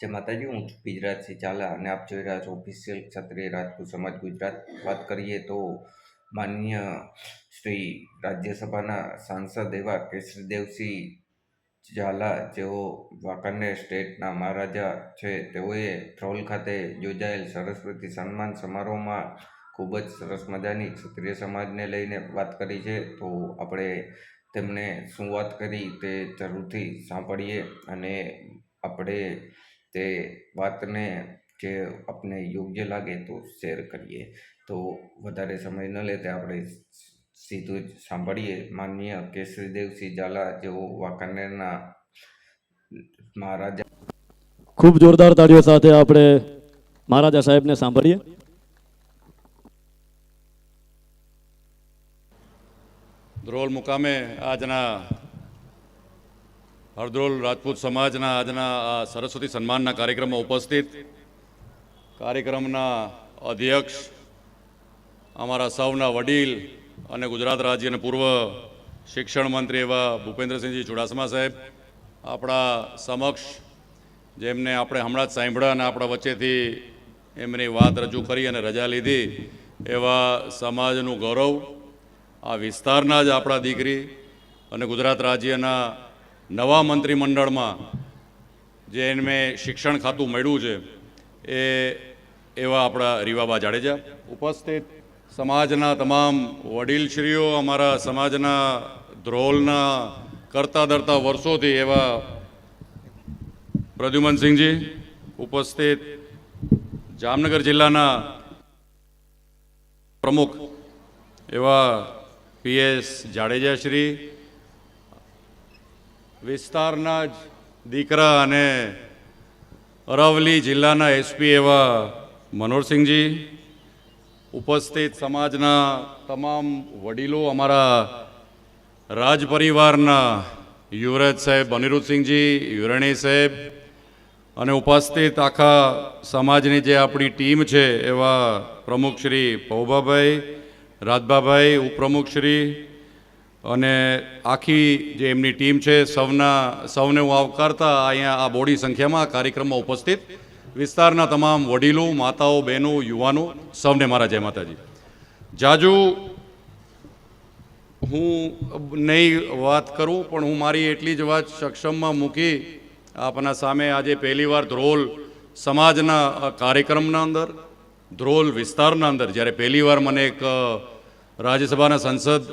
જય માતાજી હું ગુજરાતથી ચાલા અને આપ જોઈ રહ્યા છો ઓફિશિયલ ક્ષત્રિય રાજપૂત સમાજ ગુજરાત. વાત કરીએ તો માન્ય શ્રી રાજ્યસભાના સાંસદ એવા કેસરીદેવસિંહ ઝાલા, જેઓ વાંકાનેર સ્ટેટના મહારાજા છે, તેઓએ ધ્રોલ ખાતે યોજાયેલ સરસ્વતી સન્માન સમારોહમાં ખૂબ જ સરસ મજાની ક્ષત્રિય સમાજને લઈને વાત કરી છે. તો આપણે તેમને શું વાત કરી તે જરૂરથી સાંભળીએ અને આપણે તે વાતને જે આપને યોગ્ય લાગે તો શેર કરીએ. તો વધારે સમય ન લેતા આપણે સીધું જ સાંભળીએ. માનનીય કેસરીદેવસિંહ ઝાલા જેઓ વાંકાનેરના મહારાજા ખૂબ જોરદાર તાળીઓ સાથે આપણે મહારાજા સાહેબને સાંભળીએ. ધ્રોલ મુકામે આજના હરદ્રોલ રાજપૂત સમાજના આજના આ સરસ્વતી સન્માનના કાર્યક્રમમાં ઉપસ્થિત કાર્યક્રમના અધ્યક્ષ, અમારા સૌના વડીલ અને ગુજરાત રાજ્યના પૂર્વ શિક્ષણ મંત્રી એવા ભૂપેન્દ્રસિંહજી ચુડાસમા સાહેબ, આપણા સમક્ષ જેમને આપણે હમણાં જ સાંભળ્યા અને આપણા વચ્ચેથી એમની વાત રજૂ કરી અને રજા લીધી, એવા સમાજનું ગૌરવ, આ વિસ્તારના જ આપણા દીકરી અને ગુજરાત રાજ્યના નવા મંત્રીમંડળમાં જે એમને શિક્ષણ ખાતું મળ્યું છે, એ એવા આપણા રીવાબા જાડેજા ઉપસ્થિત. સમાજના તમામ વડીલશ્રીઓ, અમારા સમાજના ધ્રોલના કરતા ધરતા વર્ષોથી એવા પ્રદ્યુમનસિંહજી ઉપસ્થિત. જામનગર જિલ્લાના પ્રમુખ એવા પીએસ જાડેજાશ્રી વિસ્તારના જ દીકરા અને અરવલી જિલ્લાના એસપી એવા મનોહરસિંહજી ઉપસ્થિત સમાજના તમામ વડીલો, અમારા રાજ પરિવારના યુવરાજ સાહેબ, અનિરુદ્ધસિંહજી, યુરણી સાહેબ અને ઉપસ્થિત આખા સમાજની જે આપણી ટીમ છે એવા પ્રમુખ શ્રી પૌભાભાઈ રાજબાભાઈ ઉપપ્રમુખ શ્રી અને આખી જે એમની ટીમ છે, સૌના, સૌને હું આવકારતા અહીંયા આ બોડી સંખ્યામાં કાર્યક્રમમાં ઉપસ્થિત. વિસ્તારના તમામ વડીલો, માતાઓ, બહેનો, યુવાનો, સૌને મારા જય માતાજી. જાજુ હું નહીં વાત કરું, પણ હું મારી એટલી જ વાત સક્ષમમાં મૂકી આપના સામે આજે પહેલીવાર ધ્રોલ સમાજના કાર્યક્રમના અંદર, ધ્રોલ વિસ્તારના અંદર, જ્યારે પહેલીવાર મને એક રાજ્યસભાના સંસદ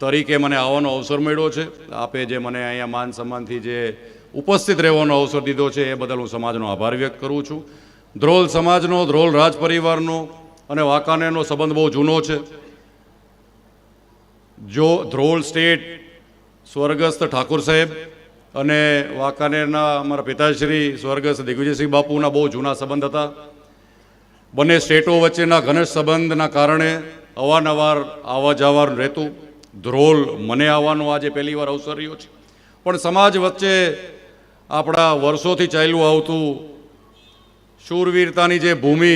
તરીકે મને આવવાનો અવસર મળ્યો છે. આપે જે મને અહીંયા માન સન્માનથી જે ઉપસ્થિત રહેવાનો અવસર દીધો છે, એ બદલ હું સમાજનો આભાર વ્યક્ત કરું છું. ધ્રોલ સમાજનો ધ્રોલ રાજ પરિવારનો અને વાંકાનેરનો સંબંધ બહુ જૂનો છે. જો ધ્રોલ સ્ટેટ સ્વર્ગસ્થ ઠાકુર સાહેબ અને વાંકાનેરના અમારા પિતાશ્રી સ્વર્ગસ્થ દિગ્વિજયસિંહ બાપુના બહુ જૂના સંબંધ હતા. બંને સ્ટેટો વચ્ચેના ઘનિષ્ઠ સંબંધના કારણે અવારનવાર આવવા જવાનું રહેતું. ધ્રોલ મને આવવાનો આજે પહેલી વાર અવસર રહ્યો છે. પણ સમાજ વચ્ચે આપણા વર્ષોથી ચાલ્યું આવતું શૂરવીરતાની જે ભૂમિ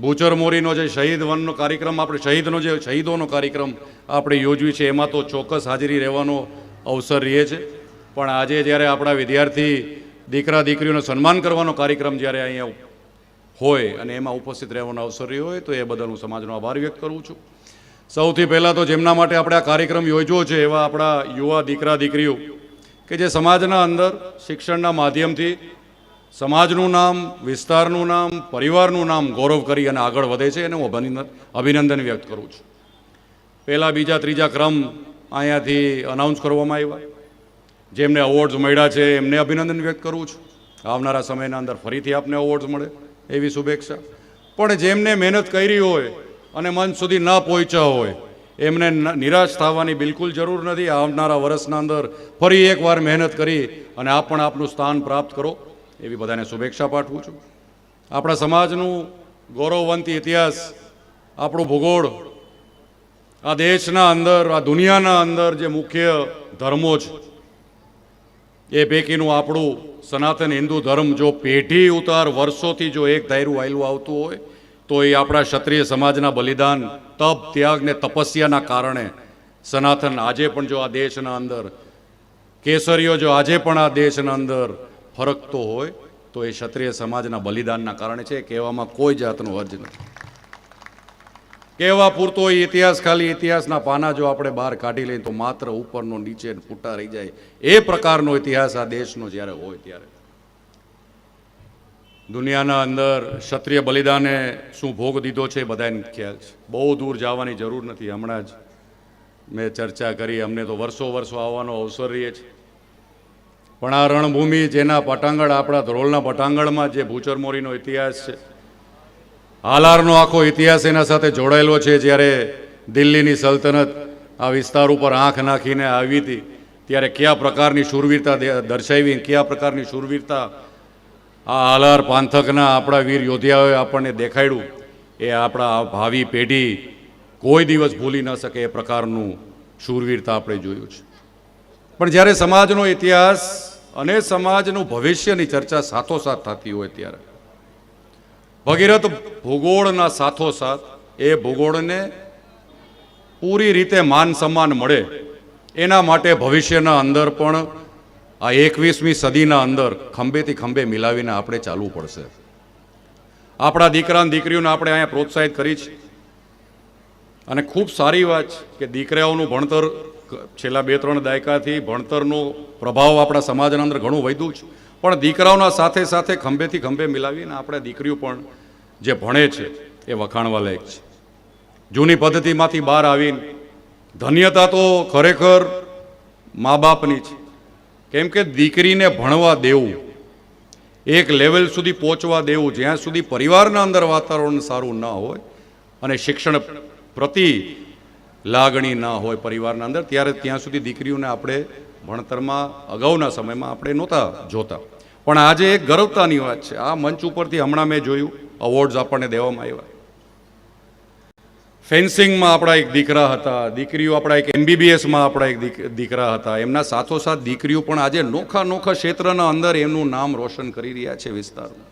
ભૂચર મોરીનો જે શહીદ વનનો કાર્યક્રમ, આપણે શહીદનો જે શહીદોનો કાર્યક્રમ આપણે યોજવી છે, એમાં તો ચોક્કસ હાજરી રહેવાનો અવસર રહે છે. પણ આજે જ્યારે આપણા વિદ્યાર્થી દીકરા દીકરીઓનો સન્માન કરવાનો કાર્યક્રમ જ્યારે અહીંયા હોય અને એમાં ઉપસ્થિત રહેવાનો અવસર રહ્યો હોય, તો એ બદલ હું સમાજનો આભાર વ્યક્ત કરું છું. સૌથી પહેલાં તો જેમના માટે આપણે આ કાર્યક્રમ યોજવો છે એવા આપણા યુવા દીકરા, દીકરીઓ, કે જે સમાજના અંદર, શિક્ષણના માધ્યમથી સમાજનું નામ, વિસ્તારનું નામ, પરિવારનું નામ ગૌરવ કરી અને આગળ વધે છે એને હું અભિનંદન અભિનંદન વ્યક્ત કરું છું. પહેલાં બીજા, ત્રીજા ક્રમ અહીંયાથી અનાઉન્સ કરવામાં આવ્યા. જેમને અવોર્ડ્સ મળ્યા છે એમને અભિનંદન વ્યક્ત કરું છું. આવનારા સમયના અંદર ફરીથી આપને અવોર્ડ્સ મળે એવી શુભેચ્છા. પણ જેમને મહેનત કરી હોય અને મન સુધી ન પહોંચ્યા હોય. એમને નિરાશ થવાની બિલકુલ જરૂર નથી. આવનારા વર્ષના અંદર ફરી એકવાર મહેનત કરી અને આપ પણ આપનું સ્થાન પ્રાપ્ત કરો. એવી બધાને શુભેચ્છા પાઠવું છું. આપણા સમાજનું ગૌરવવંતી ઇતિહાસ, આપણું ભૂગોળ, આ દેશના અંદર, આ દુનિયાના અંદર જે મુખ્ય ધર્મો છે, એ પૈકીનું આપણું સનાતન હિન્દુ ધર્મ જો પેઢી ઉતાર વર્ષોથી જો એક ધાયરું આયલું આવતું હોય તો એ આપણા ક્ષત્રિય સમાજના બલિદાન, તપ, ત્યાગ ને તપસ્યાના કારણે સનાતન આજે પણ જો આ દેશના અંદર, કેસરીઓ જો આજે પણ આ દેશના અંદર ફરકતો હોય, તો એ ક્ષત્રિય સમાજના બલિદાનના કારણે છે. કહેવામાં કોઈ જાતનો અર્જ નથી. કહેવા પૂરતો એ ઇતિહાસ, ખાલી ઇતિહાસના પાના જો આપણે બહાર કાઢી લઈએ તો માત્ર ઉપરનો નીચે ફૂટા રહી જાય. એ પ્રકારનો ઇતિહાસ આ દેશનો જ્યારે હોય ત્યારે. દુનિયાના અંદર ક્ષત્રિય બલિદાને શું ભોગ દીધો છે બધાને ખ્યાલ છે. બહુ દૂર જવાની જરૂર નથી. હમણાં જ મેં ચર્ચા કરી, અમને તો વર્ષો વર્ષો આવવાનો અવસર રહીએ છે. પણ આ રણભૂમિ જેના પટાંગણ, આપણા ધ્રોલના પટાંગણમાં જે ભૂચરમોરીનો ઇતિહાસ છે, હાલારનો આખો ઇતિહાસ એના સાથે જોડાયેલો છે. જ્યારે દિલ્હીની સલ્તનત આ વિસ્તાર ઉપર આંખ નાખીને આવી હતી, ત્યારે કયા પ્રકારની શૂરવીરતા દર્શાવી કયા પ્રકારની શૂરવીરતા આ હાલાર પાંથકના આપણા વીર યોદ્ધાઓએ આપણને દેખાડ્યું. એ આપણા ભાવિ પેઢી કોઈ દિવસ ભૂલી ન શકે એ પ્રકારનું શૂરવીરતા આપણે જોયું છે. પણ જ્યારે સમાજનો ઇતિહાસ અને સમાજનું ભવિષ્યની ચર્ચા સાથોસાથ થતી હોય ત્યારે, ભગીરથ ભૂગોળના સાથોસાથ એ ભૂગોળને પૂરી રીતે માન સન્માન મળે એના માટે ભવિષ્યના અંદર પણ આ એકવીસમી સદીના અંદર ખંભેથી ખંભે મિલાવીને આપણે ચાલવું પડશે. આપણા દીકરા અને દીકરીઓને આપણે અહીંયા પ્રોત્સાહિત કરી છે. અને ખૂબ સારી વાત છે કે દીકરાઓનું ભણતર છેલ્લા બે ત્રણ દાયકાથી ભણતરનો પ્રભાવ આપણા સમાજના અંદર ઘણું વધ્યું છે. પણ દીકરાઓના સાથે સાથે ખંભેથી ખંભે મિલાવીને આપણે દીકરીઓ પણ જે ભણે છે એ વખાણવા લાયક છે. જૂની પદ્ધતિમાંથી બહાર આવીને ધન્યતા તો ખરેખર મા બાપની છે. કેમ કે દીકરીને ભણવા દેવું, એક લેવલ સુધી પહોંચવા દેવું, જ્યાં સુધી પરિવારના અંદર વાતાવરણ સારું ન હોય અને શિક્ષણ પ્રતિ લાગણી ના હોય પરિવારના અંદર, ત્યારે ત્યાં સુધી દીકરીઓને આપણે ભણતરમાં, અગાઉના સમયમાં આપણે નહોતા જોતા. પણ આજે એક ગર્વતાની વાત છે. આ મંચ ઉપરથી હમણાં મેં જોયું અવોર્ડ્સ આપણને દેવામાં આવ્યા. ફેન્સિંગમાં આપણા એક દીકરા હતા, દીકરીઓ આપણા એક એમબીબીએસમાં આપણા એક દીકરા હતા. એમના સાથોસાથ દીકરીઓ પણ આજે નોખા નોખા ક્ષેત્રના અંદર એમનું નામ રોશન કરી રહ્યા છે વિસ્તારમાં.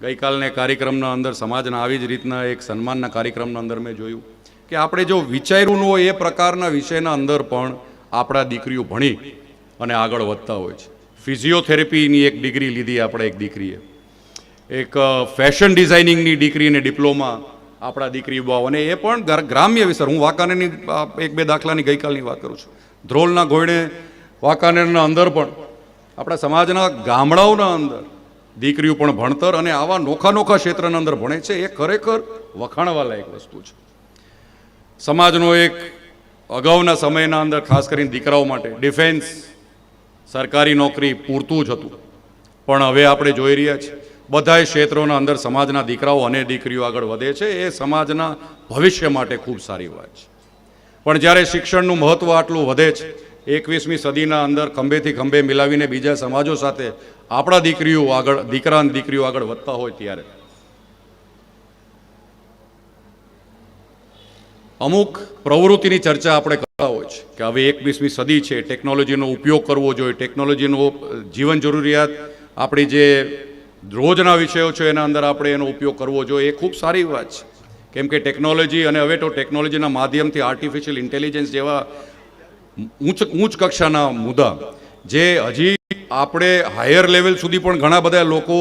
ગઈકાલને કાર્યક્રમના અંદર સમાજના આવી જ રીતના એક સન્માનના કાર્યક્રમના અંદર મેં જોયું કે આપણે જો વિચાર્યું હોય એ પ્રકારના વિષયના અંદર પણ આપણા દીકરીઓ ભણી અને આગળ વધતા હોય છે. ફિઝિયોથેરેપીની એક ડિગ્રી લીધી આપણે એક દીકરીએ. એક ફેશન ડિઝાઇનિંગની ડિગ્રીને ડિપ્લોમા આપણા દીકરી યુવાઓને એ પણ ગ્રામ્ય વિસ્તાર. હું વાંકાનેરની એક બે દાખલાની ગઈકાલની વાત કરું છું. ધ્રોલના ગોયણે વાંકાનેરના અંદર પણ, આપણા સમાજના ગામડાઓના અંદર દીકરીઓ પણ ભણતર અને આવા નોખા નોખા ક્ષેત્રના અંદર ભણે છે. એ ખરેખર વખાણવા લાયક વસ્તુ છે. સમાજનો એક અગાઉના સમયના અંદર ખાસ કરીને દીકરાઓ માટે ડિફેન્સ, સરકારી નોકરી પૂરતું જ હતું. પણ હવે આપણે જોઈ રહ્યા છીએ બધાય ક્ષેત્રોના અંદર સમાજના દીકરાઓ અને દીકરીઓ આગળ વધે છે, એ સમાજના ભવિષ્ય માટે ખૂબ સારી વાત છે. પણ જ્યારે શિક્ષણનું મહત્ત્વ આટલું વધે છે, એકવીસમી સદીના અંદર ખંભેથી ખંભે મિલાવીને બીજા સમાજો સાથે આપણા દીકરીઓ આગળ દીકરા અને દીકરીઓ આગળ વધતા હોય ત્યારે. અમુક પ્રવૃત્તિની ચર્ચા આપણે કરતા હોય છે કે હવે એકવીસમી સદી છે, ટેકનોલોજીનો ઉપયોગ કરવો જોઈએ, ટેકનોલોજીનો જીવન જરૂરિયાત, આપણી જે રોજના વિષયો છે, એના અંદર આપણે એનો ઉપયોગ કરવો જોઈએ. એ ખૂબ સારી વાત છે. કેમ કે ટેકનોલોજી અને હવે તો ટેકનોલોજીના માધ્યમથી આર્ટિફિશિયલ ઇન્ટેલિજન્સ જેવા ઊંચ ઉચ્ચ કક્ષાના મુદ્દા, જે હજી આપણે હાયર લેવલ સુધી પણ ઘણા બધા લોકો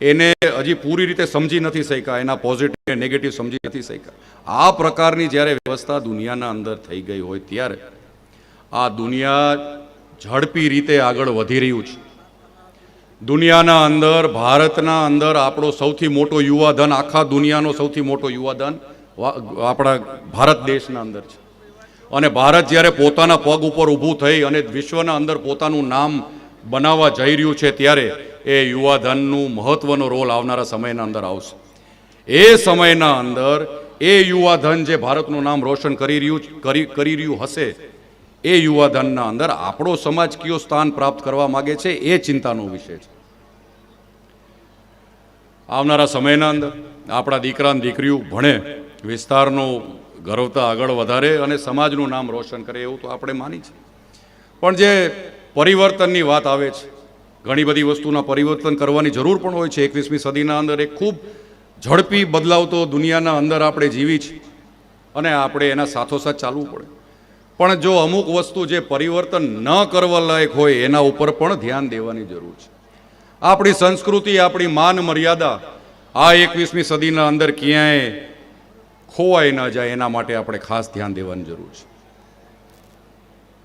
એને હજી પૂરી રીતે સમજી નથી શક્યા, એના પોઝિટિવ નેગેટિવ સમજી નથી શક્યા. આ પ્રકારની જ્યારે વ્યવસ્થા દુનિયાના અંદર થઈ ગઈ હોય ત્યારે આ દુનિયા ઝડપી રીતે આગળ વધી રહ્યું છે. દુનિયાના અંદર, ભારતના અંદર આપણો સૌથી મોટો યુવાધન, આખા દુનિયાનો સૌથી મોટો યુવાધન આપણા ભારત દેશના અંદર છે. અને ભારત જ્યારે પોતાના પગ ઉપર ઊભું થઈ અને વિશ્વના અંદર પોતાનું નામ બનાવવા જઈ રહ્યું છે ત્યારે એ યુવાધનનું મહત્વનો રોલ આવનારા સમયના અંદર આવશે. એ સમયના અંદર એ યુવાધન જે ભારતનું નામ રોશન કરી રહ્યું કરી કરી રહ્યું હશે એ યુવાધનના અંદર આપણો સમાજ કયો સ્થાન પ્રાપ્ત કરવા માગે છે એ ચિંતાનો વિષય છે. આવનારા સમયના અંદર આપણા દીકરા દીકરીઓ ભણે, વિસ્તારનો ગર્વતા આગળ વધારે અને સમાજનું નામ રોશન કરે એવું તો આપણે માની છે પણ જે પરિવર્તનની વાત આવે છે, ઘણી બધી વસ્તુના પરિવર્તન કરવાની જરૂર પણ હોય છે. એકવીસમી સદીના અંદર એક ખૂબ ઝડપી બદલાવતો દુનિયાના અંદર આપણે જીવી છીએ અને આપણે એના સાથોસાથ ચાલવું પડે. પણ જો અમુક વસ્તુ જે પરિવર્તન ન કરવા લાયક હોય, એના ઉપર પણ ધ્યાન દેવાની જરૂર છે. આપણી સંસ્કૃતિ, આપણી માન મર્યાદા આ એકવીસમી સદીના અંદર ક્યાંય ખોવાઈ ન જાય, એના માટે આપણે ખાસ ધ્યાન દેવાની જરૂર છે.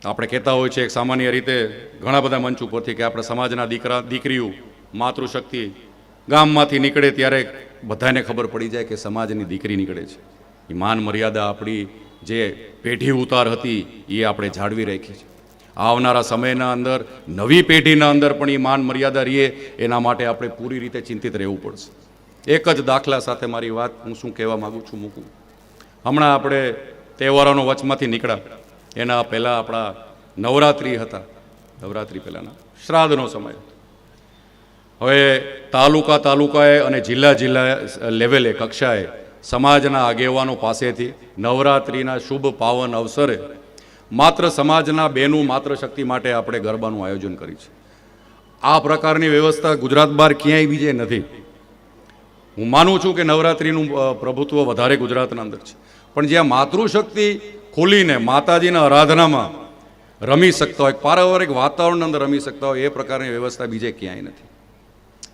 આપણે કહેતા હોય છે એક સામાન્ય રીતે ઘણા બધા મંચ ઉપરથી કે આપણે સમાજના દીકરા, દીકરીઓ, માતૃશક્તિ ગામમાંથી નીકળે ત્યારે બધાને ખબર પડી જાય કે સમાજની દીકરી નીકળે છે. એ માન મર્યાદા આપણી જે પેઢી ઉતાર હતી, એ આપણે જાળવી રાખી છે. આવનારા સમયના અંદર, નવી પેઢીના અંદર પણ એ માન મર્યાદા રહીએ, એના માટે આપણે પૂરી રીતે ચિંતિત રહેવું પડશે. એક જ દાખલા સાથે મારી વાત હું શું કહેવા માગું છું મૂકું. હમણાં આપણે તહેવારોનો વચમાંથી નીકળ્યા. એના પહેલાં આપણા નવરાત્રિ હતા. નવરાત્રિ પહેલાંના. શ્રાદ્ધનો સમય. હવે તાલુકા તાલુકાએ અને જિલ્લા જિલ્લા લેવલે, કક્ષાએ સમાજના આગેવાનો પાસેથી નવરાત્રિના શુભ પાવન અવસરે માત્ર સમાજના બેનું માત્ર શક્તિ માટે આપણે ગરબાનું આયોજન કરી છે. આ પ્રકારની વ્યવસ્થા ગુજરાત બહાર ક્યાંય બીજે નથી. હું માનું છું કે નવરાત્રિનું પ્રભુત્વ વધારે ગુજરાતના અંદર છે. પણ જ્યાં માતૃશક્તિ ખોલીને માતાજીના આરાધનામાં રમી શકતા હોય, પારિવારિક વાતાવરણની અંદર રમી શકતા હોય, એ પ્રકારની વ્યવસ્થા બીજે ક્યાંય નથી.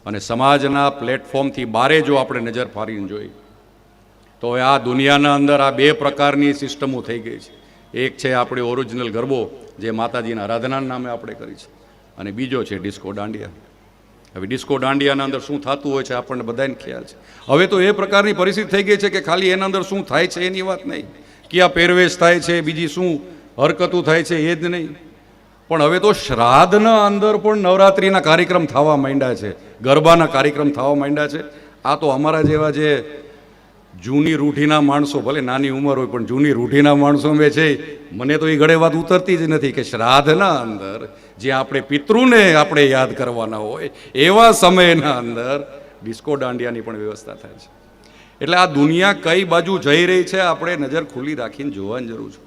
અને સમાજના પ્લેટફોર્મથી બારે જો આપણે નજર ફારીને જોઈ તો આ દુનિયાના અંદર આ બે પ્રકારની સિસ્ટમો થઈ ગઈ છે. એક છે આપણી ઓરિજિનલ ગરબો, જે માતાજીના આરાધનાના નામે આપણે કરી છે. અને બીજો છે ડિસ્કો દાંડિયા. હવે ડિસ્કો દાંડિયાના અંદર શું થતું હોય છે આપણને બધાને ખ્યાલ છે. હવે તો એ પ્રકારની પરિસ્થિતિ થઈ ગઈ છે કે ખાલી એના અંદર શું થાય છે એની વાત નહીં. ક્યાં પહેરવેશ થાય છે, બીજી શું હરકતું થાય છે એ જ નહીં. પણ હવે તો શ્રાદ્ધના અંદર પણ નવરાત્રિના કાર્યક્રમ થવા માંડ્યા છે. ગરબાના કાર્યક્રમ થવા માંડ્યા છે. આ તો અમારા જેવા જે જૂની રૂઢીના માણસો, ભલે નાની ઉંમર હોય, પણ જૂની રૂઢીના માણસો મેં છે. મને તો એ ઘડે વાત ઉતરતી જ નથી કે શ્રાદ્ધના અંદર જે આપણે પિતૃને આપણે યાદ કરવાના હોય, એવા સમયના અંદર ડિસ્કો દાંડિયાની પણ વ્યવસ્થા થાય છે. એટલે આ દુનિયા કઈ બાજુ જઈ રહી છે આપણે નજર ખુલ્લી રાખીને જોવાની જરૂર છે.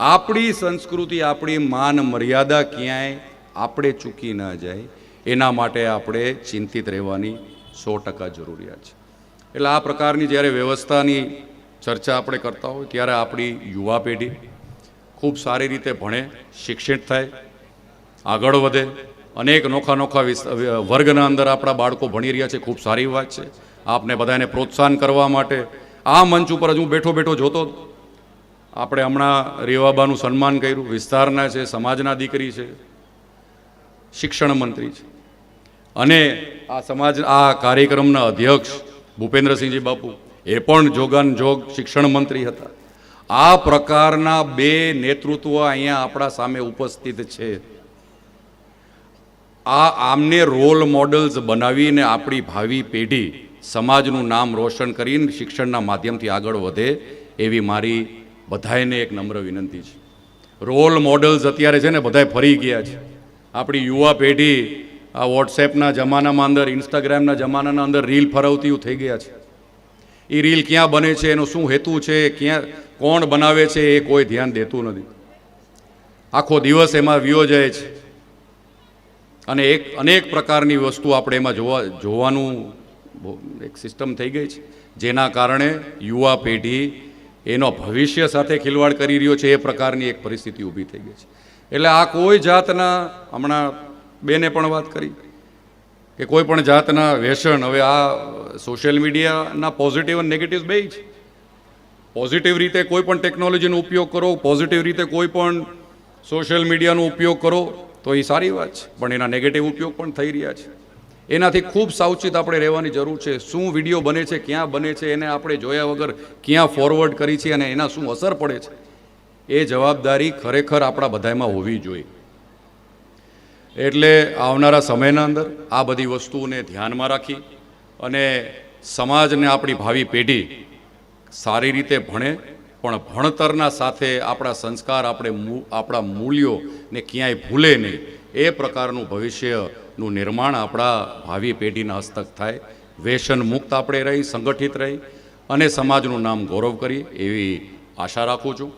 આપણી સંસ્કૃતિ, આપણી માન મર્યાદા ક્યાંય આપણે ચૂકી ન જાય, એના માટે આપણે ચિંતિત રહેવાની સો ટકા જરૂરિયાત છે. એટલે આ પ્રકારની જ્યારે વ્યવસ્થાની ચર્ચા આપણે કરતા હોય, ત્યારે આપણી યુવા પેઢી ખૂબ સારી રીતે ભણે, શિક્ષિત થાય, આગળ વધે. અનેક નોખા નોખા વર્ગના અંદર આપણા બાળકો ભણી રહ્યા છે, ખૂબ સારી વાત છે. આપને બધાને પ્રોત્સાહન કરવા માટે આ મંચ ઉપર જ હું બેઠો બેઠો જોતો. આપણે હમણાં રેવાબાનું સન્માન કર્યું, વિસ્તારના છે, સમાજના દીકરી છે, શિક્ષણ મંત્રી છે. અને આ સમાજ, આ કાર્યક્રમના અધ્યક્ષ ભૂપેન્દ્રસિંહજી બાપુ, એ પણ જોગાન જોગ શિક્ષણ મંત્રી હતા. આ પ્રકારના બે નેતૃત્વ અહીંયા આપણા સામે ઉપસ્થિત છે. આ આમને રોલ મોડલ્સ બનાવીને આપણી ભાવિ પેઢી સમાજનું નામ રોશન કરીને શિક્ષણના માધ્યમથી આગળ વધે, એવી મારી બધાને એક નમ્ર વિનંતી છે. રોલ મોડલ્સ અત્યારે છે ને, બધાય ફરી ગયા છે. આપણી યુવા પેઢી આ વોટ્સએપના જમાનામાં અંદર ઇન્સ્ટાગ્રામના જમાનાના અંદર રીલ ફરવતીઓ થઈ ગયા છે. એ રીલ ક્યાં બને છે, એનો શું હેતુ છે, ક્યાં, કોણ બનાવે છે, એ કોઈ ધ્યાન દેતું નથી. આખો દિવસ એમાં વિયો જાય છે. અને એક, અનેક પ્રકારની વસ્તુ આપણે એમાં જોવા, જોવાનું એક સિસ્ટમ થઈ ગઈ છે. જેના કારણે યુવા પેઢી એનો ભવિષ્ય સાથે ખિલવાડ કરી રહ્યો છે, એ પ્રકારની એક પરિસ્થિતિ ઊભી થઈ ગઈ છે. એટલે આ કોઈ જાતના હમણાં બેને પણ વાત કરી કે કોઈ પણ જાતના વ્યસન, હવે આ સોશિયલ મીડિયાના પોઝિટિવ અને નેગેટિવ બે જ પોઝિટિવ રીતે કોઈ પણ ટેકનોલોજીનો ઉપયોગ કરો પોઝિટિવ રીતે કોઈ પણ સોશિયલ મીડિયાનો ઉપયોગ કરો, તો એ સારી વાત છે. પણ એના નેગેટિવ ઉપયોગ પણ થઈ રહ્યા છે. એનાથી ખૂબ સાવચેત આપણે રહેવાની જરૂર છે. શું વીડિયો બને છે, ક્યાં બને છે, એને આપણે જોયા વગર ક્યાં ફોરવર્ડ કરી છે અને એના શું અસર પડે છે? એ જવાબદારી ખરેખર આપણા બધામાં હોવી જોઈએ. એટલે આવનારા સમયના અંદર આ બધી વસ્તુઓને ધ્યાનમાં રાખી અને સમાજને આપણી ભાવિ પેઢી સારી રીતે ભણે, પણ ભણતરના સાથે આપણા સંસ્કાર, આપણે આપણા મૂલ્યોને ક્યાંય ભૂલે નહીં. એ પ્રકારનું ભવિષ્યનું નિર્માણ આપણા ભાવિ પેઢીના હસ્તક થાય. વ્યસન મુક્ત આપણે રહી, સંગઠિત રહી અને સમાજનું નામ ગૌરવ કરી એવી આશા રાખું છું.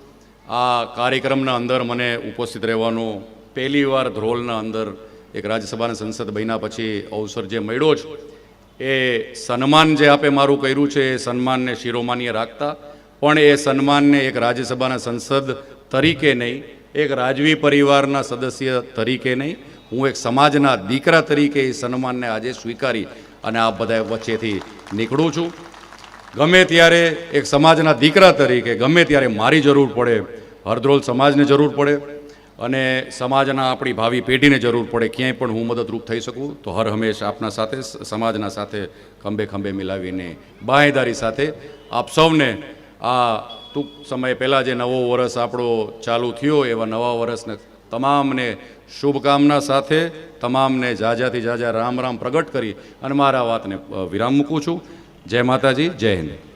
આ કાર્યક્રમના અંદર મને ઉપસ્થિત રહેવાનો પહેલી વાર ધ્રોલના અંદર એક રાજ્યસભાના સંસદ બન્યા પછી અવસર જે મળ્યો છે એ સન્માન જે આપે મારું કર્યું છે, એ સન્માનને શિરોમાન્ય રાખતા. પણ એ સન્માનને એક રાજ્યસભાના સંસદ તરીકે નહીં, એક રાજવી પરિવારના સદસ્ય તરીકે નહીં, હું એક સમાજના દીકરા તરીકે એ સન્માનને આજે સ્વીકારી અને આ બધા વચ્ચેથી નીકળું છું. ગમે ત્યારે એક સમાજના દીકરા તરીકે, ગમે ત્યારે મારી જરૂર પડે, હરદ્રોલ સમાજને જરૂર પડે અને સમાજના આપણી ભાવિ પેઢીને જરૂર પડે, ક્યાંય પણ હું મદદરૂપ થઈ શકું, તો હર હંમેશ આપના સાથે સમાજના સાથે ખંભે ખંભે મિલાવીને બાંહેદારી સાથે આપ સૌને આ ટૂંક સમય પહેલાં જે નવો વર્ષ આપણો ચાલુ થયો, એવા નવા વર્ષને તમામને શુભકામના સાથે, તમામને જાજાથી જાજા રામ રામ પ્રગટ કરી અને મારા વાતને વિરામ મૂકું છું. જય માતાજી, જય હિન્દ.